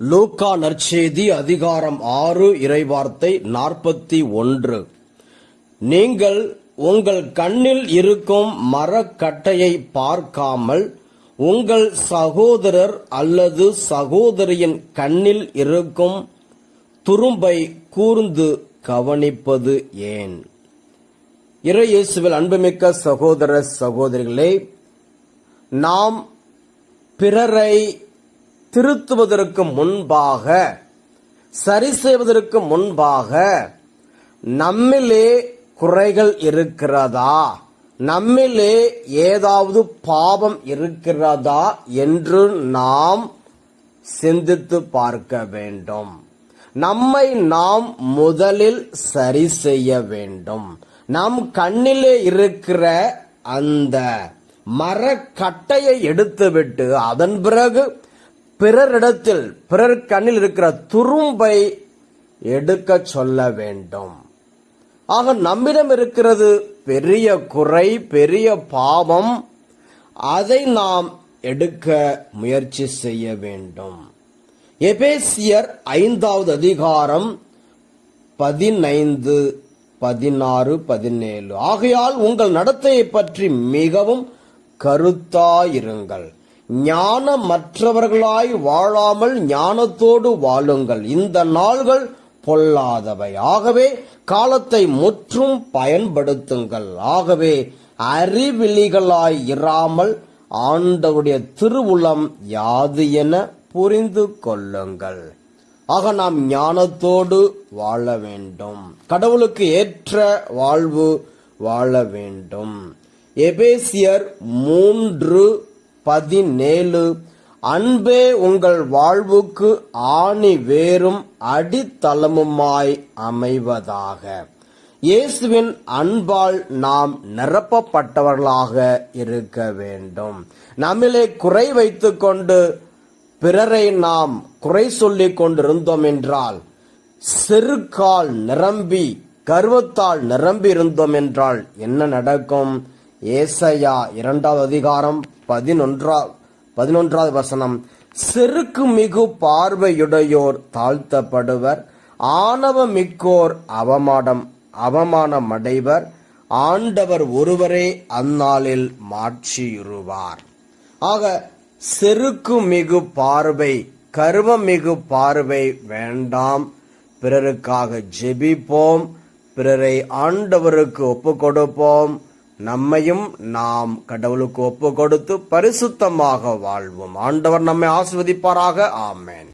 லூக்கா நற்செய்தி அதிகாரம் ஆறு இறைவார்த்தை நாற்பத்தி ஒன்று. நீங்கள் உங்கள் கண்ணில் இருக்கும் மரக்கட்டையை பார்க்காமல் உங்கள் சகோதரர் அல்லது சகோதரியின் கண்ணில் இருக்கும் துரும்பை கூர்ந்து கவனிப்பது ஏன்? இறையேசுவில் அன்புமிக்க சகோதர சகோதரிகளே நாம் பிறரை திருத்துவதற்கு முன்பாக சரி செய்வதற்கு முன்பாக நம்மிலே குறைகள் இருக்கிறதா? நம்மிலே ஏதாவது பாவம் இருக்கிறதா என்று நாம் சிந்தித்து பார்க்க வேண்டும். நம்மை நாம் முதலில் சரி செய்ய வேண்டும். நம் கண்ணிலே இருக்கிற அந்த மரக்கட்டையை எடுத்துவிட்டு அதன் பிறகு பிறரிடத்தில் பிறர் கண்ணில் இருக்கிற துரும்பை எடுக்க சொல்ல வேண்டும். ஆக நம்மிடம் இருக்கிறது பெரிய குறை பெரிய பாவம். அதை நாம் எடுக்க முயற்சி செய்ய வேண்டும். எபேசியர் ஐந்தாவது அதிகாரம் பதினைந்து பதினாறு பதினேழு. ஆகையால் உங்கள் நடத்தையை பற்றி மிகவும் கருத்தாயிருங்கள். ஞானமற்றவர்களாய் வாழாமல் ஞானத்தோடு வாழுங்கள். இந்த நாள்கள் பொல்லாதவை. ஆகவே காலத்தை முற்றும் பயன்படுத்துங்கள். ஆகவே அறிவிலிகளாய் இராமல் ஆண்டவருடைய திருவுளம் யாது என புரிந்து கொள்ளுங்கள். ஆக நாம் ஞானத்தோடு வாழ வேண்டும். கடவுளுக்கு ஏற்ற வாழ்வு வாழ வேண்டும். எபேசியர் மூன்று பதினேழு. அன்பே உங்கள் வாழ்வுக்கு ஆணி வேறும் அடித்தளமுமாய் அமைவதாக. இயேசுவின் அன்பால் நாம் நிரப்பப்பட்டவர்களாக இருக்க வேண்டும். நம்மிலே குறை வைத்துக்கொண்டு பிறரை நாம் குறை சொல்லிக் கொண்டிருந்தோம் என்றால் செருக்கால் நிரம்பி கர்வத்தால் நிரம்பி இருந்தோம் என்றால் என்ன நடக்கும்? ஏசையா இரண்டாவது அதிகாரம் பதினொன்றா பதினொன்றாவது வசனம். செருக்கு மிகு பார்வையுடையோர் தாழ்த்தப்படுவர். ஆணவ மிக்கோர் அவமானம் அடைவர் ஆண்டவர் ஒருவரே அந்நாளில் மாற்றியுருவார் ஆக செருக்கு மிகு பார்வை கருவம் மிகு பார்வை வேண்டாம். பிறருக்காக ஜெபிப்போம். பிறரை ஆண்டவருக்கு ஒப்பு கொடுப்போம் நம்மையும் நாம் கடவுளுக்கு ஒப்பு கொடுத்து பரிசுத்தமாக வாழ்வோம். ஆண்டவர் நம்மை ஆஸ்வதிப்பாராக ஆமேன்.